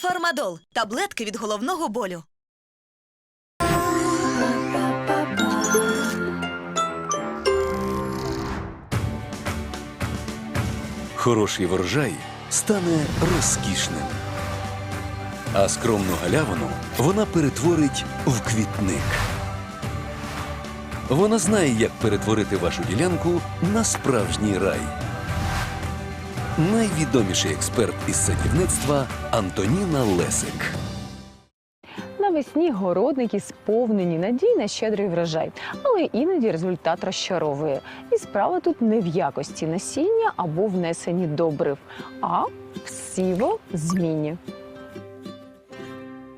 Фармадол таблетки від головного болю. Хороший врожай стане розкішним. А скромну галявину вона перетворить в квітник. Вона знає, як перетворити вашу ділянку на справжній рай. Найвідоміший експерт із садівництва Антоніна Лесик. Навесні городники сповнені надій на щедрий врожай, але іноді результат розчаровує. І справа тут не в якості насіння або внесенні добрив, а в сівозміні.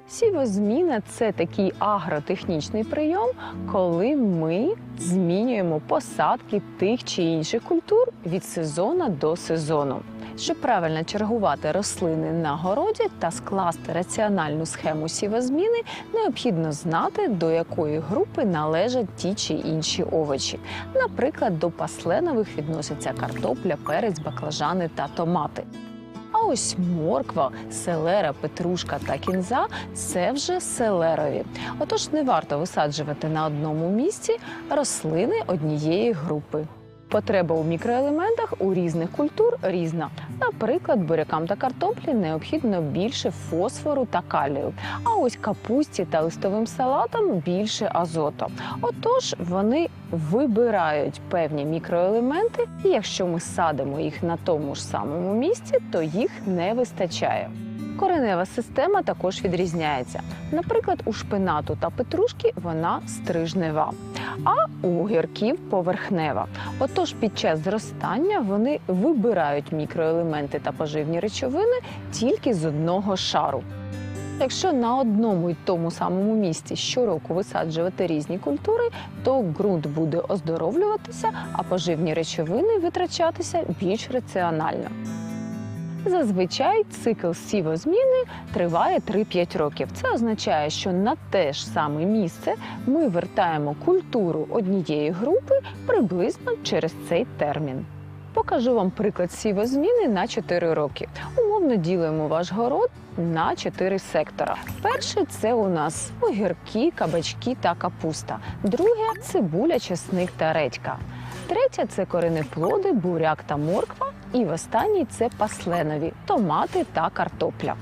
Сівозміна це такий агротехнічний прийом, коли ми змінюємо посадки тих чи інших культур від сезону до сезону. Щоб правильно чергувати рослини на городі та скласти раціональну схему сівозміни, необхідно знати, до якої групи належать ті чи інші овочі. Наприклад, до пасленових відносяться картопля, перець, баклажани та томати. Ось морква, селера, петрушка та кінза це вже селерові. Отож не варто висаджувати на одному місці рослини однієї групи. Потреба у мікроелементах у різних культур різна. Наприклад, бурякам та картоплі необхідно більше фосфору та калію. А ось капусті та листовим салатам більше азоту. Отож, вони вибирають певні мікроелементи, і якщо ми садимо їх на тому ж самому місці, то їх не вистачає. Коренева система також відрізняється. Наприклад, у шпинату та петрушки вона стрижнева, а у огірків поверхнева. Отож, під час зростання вони вибирають мікроелементи та поживні речовини тільки з одного шару. Якщо на одному й тому самому місці щороку висаджувати різні культури, то ґрунт буде оздоровлюватися, а поживні речовини витрачатися більш раціонально. Зазвичай цикл сівозміни триває 3-5 років. Це означає, що на те ж саме місце ми вертаємо культуру однієї групи приблизно через цей термін. Покажу вам приклад сівозміни на 4 роки. Умовно ділимо ваш город на 4 сектора. Перше це у нас огірки, кабачки та капуста. Друге цибуля, чесник та редька. Третє це коренеплоди, буряк та морква. І в останній це пасленові томати та картопля.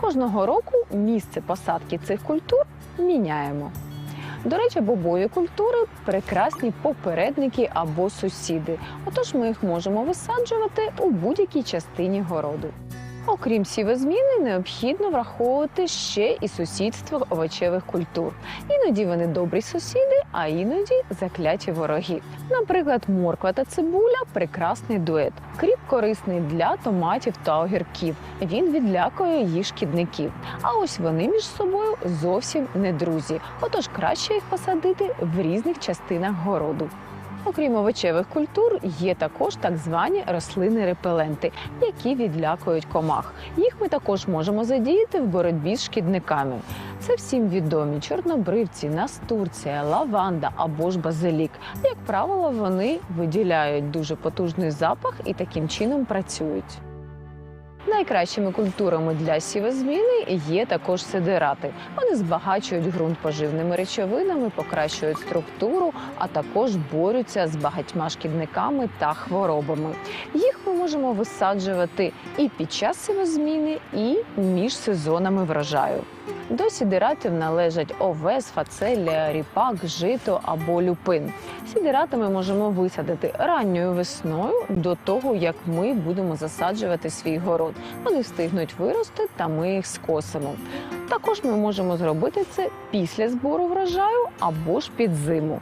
Кожного року місце посадки цих культур міняємо. До речі, бобові культури прекрасні попередники або сусіди. Отож, ми їх можемо висаджувати у будь-якій частині городу. Окрім сівозміни, необхідно враховувати ще і сусідство овочевих культур. Іноді вони добрі сусіди, а іноді закляті вороги. Наприклад, морква та цибуля прекрасний дует. Кріп корисний для томатів та огірків. Він відлякує їх шкідників. А ось вони між собою зовсім не друзі. Отож краще їх посадити в різних частинах городу. Окрім овочевих культур, є також так звані рослини-репеленти, які відлякують комах. Їх ми також можемо задіяти в боротьбі з шкідниками. Це всім відомі чорнобривці, настурція, лаванда або ж базилік. Як правило, вони виділяють дуже потужний запах і таким чином працюють. Найкращими культурами для сівозміни є також сидирати. Вони збагачують ґрунт поживними речовинами, покращують структуру, а також борються з багатьма шкідниками та хворобами. Їх ми можемо висаджувати і під час сівозміни, і між сезонами врожаю. До сідиратів належать овес, фацелія, ріпак, жито або люпин. Сідирати ми можемо висадити ранньою весною до того, як ми будемо засаджувати свій город. Вони встигнуть вирости, та ми їх скосимо. Також ми можемо зробити це після збору врожаю або ж під зиму.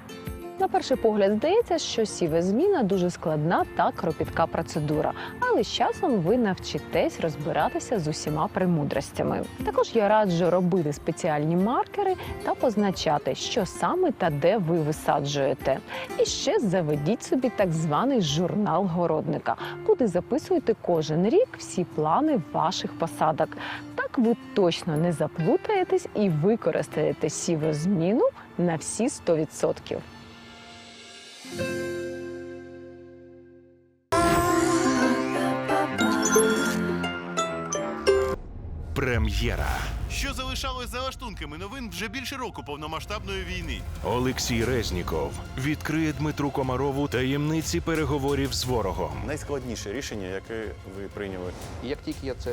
На перший погляд здається, що сівозміна дуже складна та кропітка процедура, але з часом ви навчитесь розбиратися з усіма премудростями. Також я раджу робити спеціальні маркери та позначати, що саме та де ви висаджуєте. І ще заведіть собі так званий журнал городника, куди записуєте кожен рік всі плани ваших посадок. Так ви точно не заплутаєтесь і використаєте сівозміну на всі 100%. Прем'єра. Що залишалось за лаштунками новин вже більше року повномасштабної війни. Олексій Резніков відкриє Дмитру Комарову таємниці переговорів з ворогом. Найскладніше рішення, яке ви прийняли. Як тільки я це